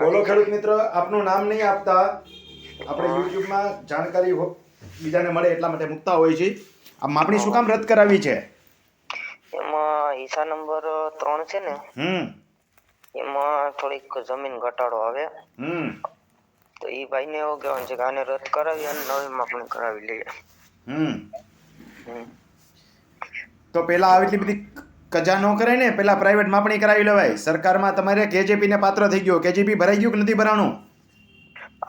બોલો ખેડૂત મિત્ર આપનું નામ નહીં આપતા. આપણે યુટ્યુબમાં જાણકારી બીજાને મળે એટલા માટે મૂકતા હોય છે. આ માપણી શું કામ રદ કરાવી છે? એમાં હિસ્સા નંબર ત્રણ છે ને હમ. એમાં થોડીક જમીન ઘટાડો આવે. હમ. તો એ ભાઈને એવું કહેવાનું છે કે આને રદ કરાવી અને નવી માપણી કરાવી લઈએ. હમ. હમ. તો પેલા આવી એટલી બધી કજા ન કરાય ને પેલા પ્રાઇવેટ માપણી કરાવી લેવાય. સરકારમાં તમારે કેજીપી ને પાત્ર થઈ ગયો. કેજીપી ભરાઈ ગયું કે નથી ભરાણું?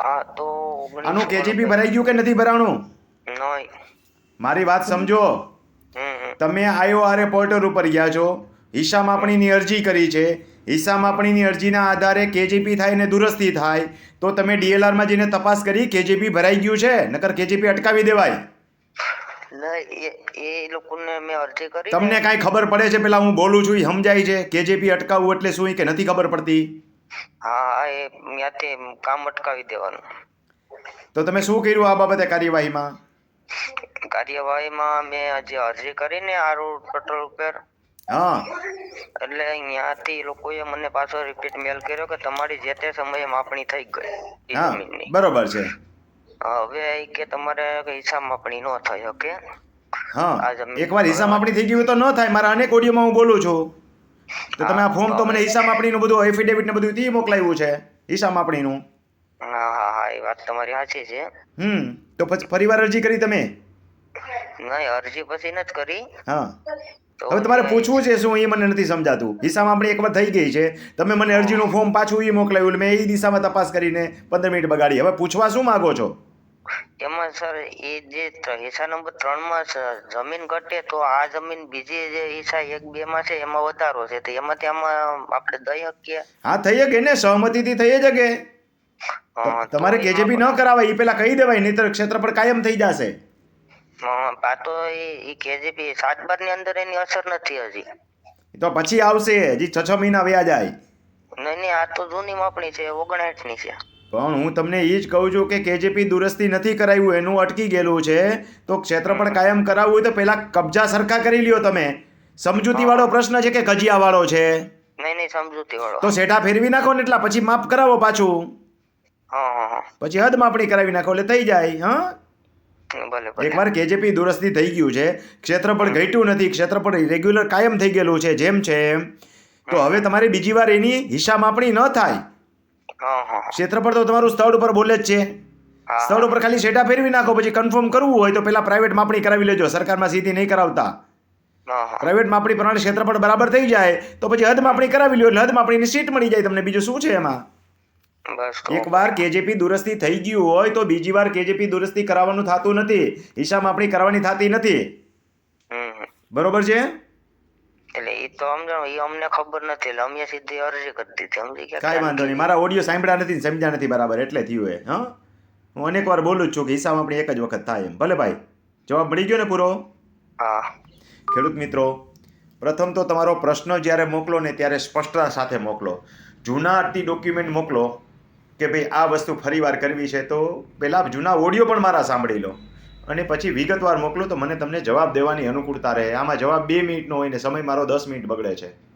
આ તો ઓગણીસો આનું કેજીપી ભરાઈ ગયું કે નથી ભરાણું? મારી વાત સમજો. તમે આઈઓઆરએ પોર્ટલ ઉપર ગયા છો. હિસા માપણીની અરજી કરી છે. હિસા માપણીની અરજીના આધારે કેજીપી થાય ને દુરસ્તી થાય તો તમે ડીએલઆરમાં જઈને તપાસ કરી કેજીપી ભરાઈ ગયું છે નકર કેજીપી અટકાવી દેવાય. તમને કાંઈ ખબર પડે છે? પેલા હું બોલું છું એ સમજાય છે? કેજેપી અટકાવવું એટલે શું? કે નથી ખબર પડતી? હા એ કામ અટકાવી દેવાનું. તો તમે શું કર્યું આ બાબતે કાર્યવાહીમાં? કાર્યવાહીમાં મેં આજે અરજી કરીને આરો પેટ્રોલ ઉપર. હા. એટલે અહીંયાથી લોકોએ મને પાછો રિપીટ મેલ કર્યો કે તમારી જે તે સમયે માપણી થઈ ગઈ. બરોબર છે. હવે કે તમારે હિસાબ માપણી ન થઈ ઓકે હા એકવાર હિસાબ માપણી થઈ ગઈ હોય તો ન થાય. મારા અનેક ઓડિયોમાં હું બોલું છું. તો તમે આ ફોર્મ તો મને હિસાબ માપણીનું બધું એફિડેવિટ ને બધું થી મોકલાવ્યું છે હિસાબ માપણીનું. હા હા હા એ વાત તમારી સાચી છે. હમ તો પછી ફરીવાર અરજી કરી તમે? નહીં અરજી પછી નથી કરી. હા. હવે તમારે પૂછવું છે શું એ મને નથી સમજાતું. હિસામાં આપણી એકવાર થઈ ગઈ છે. તમે મને અરજીનું ફોર્મ પાછું એ મોકલાવ્યું મેં એ દિશામાં તપાસ કરીને પંદર મિનિટ બગાડી. હવે પૂછવા શું માંગો છો? એમાં સર એ જે હિસ્સા નંબર ત્રણમાં જમીન ઘટે તો આ જમીન બીજી જે હિસ્સા એક બે માં છે એમાં વધારો છે. તો એમાંથી આમાં આપણે દઈ શકીએ? હા થઈ શકે ને સહમતિથી થઈ શકે. તમારે કેજેબી ન કરાવાય એ પેલા કહી દેવાય નહીતર પર કાયમ થઈ જશે. આ તો એ કેજીપી સાત બારની અંદર એની અસર નથી હજી. તો પછી આવશે હજી છ છ મહિના વ્યા જાય. નહીં નહીં આ તો જૂની માપણી છે ઓગણસાઠની છે. પણ હું તમને એ જ કહું છું કે કેજેપી દુરસ્તી નથી કરાવ્યું એનું અટકી ગયેલું છે. તો ક્ષેત્રફળ કાયમ કરાવવું હોય તો પેલા કબજા સરખા કરી લ્યો તમે. સમજૂતી વાળો પ્રશ્ન છે કે કજિયા વાળો છે? નહીં નહીં સમજૂતી વાળો તો સેઠા ફેરવી નાખો ને એટલા પછી માફ કરાવો પાછું. પછી હદ માપણી કરાવી નાખો એટલે થઈ જાય હા? એકવાર કેજેપી દુરસ્તી થઈ ગયું છે. ક્ષેત્રફળ ઘટ્યું નથી. ક્ષેત્રફળ રેગ્યુલર કાયમ થઈ ગયેલું છે. જેમ છે એમ. તો હવે તમારે બીજી વાર એની હિસાબ માપણી ન થાય. ક્ષેત્રફળ તો તમારું સ્થળ ઉપર બોલે જ છે. સ્થળ ઉપર ખાલી સેટા ફેરવી નાખો પછી કન્ફર્મ કરવું હોય તો પેલા પ્રાઇવેટ માપણી કરાવી લેજો. સરકારમાં સીધી નહીં કરાવતા. પ્રાઇવેટ માપણી પ્રમાણે ક્ષેત્રફળ બરાબર થઈ જાય તો પછી હદ માપણી કરાવી લ્યો. એટલે હદ માપણીની સીટ મળી જાય તમને. બીજું શું છે એમાં? એકવાર કેજેપી દુરસ્તી થઈ ગયું હોય તો બીજી વાર કેજેપી દુરસ્તી કરાવવાનું થતું નથી. હિસાબ આપણી કરવાની થતી નથી. બરોબર છે? એટલે એ તો સમજણ એ અમને ખબર નથી એટલે અમે સીધી અરજી કરી દીધી. સમજી ગયા? કાંઈ વાંધો નહીં. મારા ઓડિયો સાંભળ્યા નથી સમજ્યા નથી બરાબર એટલે થયું એ હા? હું અનેક વાર બોલું છું કે હિસાબ આપણે એક જ વખત થાય એમ. ભલે ભાઈ જવાબ મળી ગયો ને પૂરો? હા. ખેડૂત મિત્રો પ્રથમ તો તમારો પ્રશ્ન જ્યારે મોકલો ને ત્યારે સ્પષ્ટતા સાથે મોકલો. જૂના આરતી ડોક્યુમેન્ટ મોકલો. કે ભાઈ આ વસ્તુ ફરીવાર કરવી છે, તો પહેલાં જૂના ઓડિયો પણ મારા સાંભળી લો. અને પછી વિગતવાર મોકલો તો મને તમને જવાબ દેવાની અનુકૂળતા રહે. આમાં જવાબ બે મિનિટનો હોય ને સમય મારો દસ મિનિટ બગડે છે.